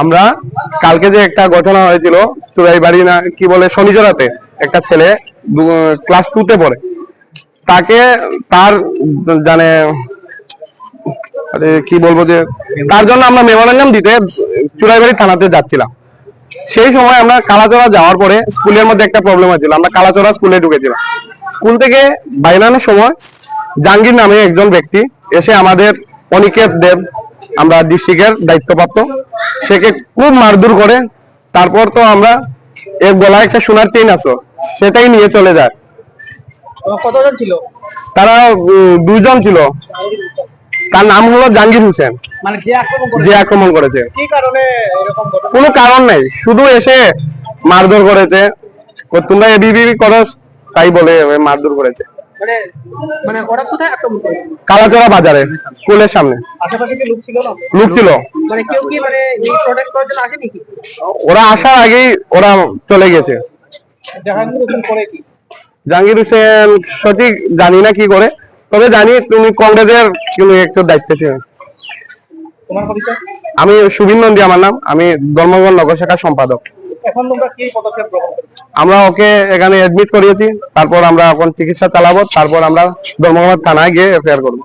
আমরা কালকে যে একটা ঘটনা হয়েছিল চুরাই বাড়ি না কি বলে শনিজরাতে একটা ছেলে ক্লাস টু তে পড়ে। তাকে তার জানে কি বলব যে, তার জন্য আমরা মেমোরেন্ডাম দিতে চুরাইবাড়ি থানাতে যাচ্ছিলাম। সেই সময় আমরা কালাচড়া যাওয়ার পরে স্কুলের মধ্যে একটা প্রবলেম হয়েছিল। আমরা কালাচড়া স্কুলে ঢুকেছিলাম। স্কুল থেকে বাইরানোর সময় জাহাঙ্গীর নামে একজন ব্যক্তি এসে আমাদের অনিকেত দেব আমরা ডিস্ট্রিক্টের দায়িত্বপ্রাপ্ত সেকে খুব মারধর করে তারপর তো আমরা এর গলায় একটা সোনার চেইন আছে সেটাই নিয়ে চলে যায়। কতজন ছিল? তারা উম, দুইজন ছিল। তার নাম হলো জাহাঙ্গীর হোসেন। মানে যে আক্রমণ করেছে। কোনো কারণ নাই। শুধু এসে মারধর করেছে। তোমরা এবিবি করো তাই বলে মারধর করেছে। মানে মানে কালাচড়া বাজারে স্কুলের সামনে। লোক ছিল মানে মানে ওরা আসার আগেই ওরা চলে গেছে জাহাঙ্গীর হোসেন জাহাঙ্গীর হোসেন সঠিক জানি না কি করে। তবে জানি তুমি কংগ্রেসের একটু দায়িত্ব ছিল। আমি সুবিন নন্দী আমার নাম। আমি ধর্মগঞ্জ নগর শাখার সম্পাদক। আমরা ওকে এখানে এডমিট করিয়েছি। তারপর আমরা এখন চিকিৎসা চালাবো। তারপর আমরা ধর্মগঞ্জ থানায় গিয়ে এফআইআর করব।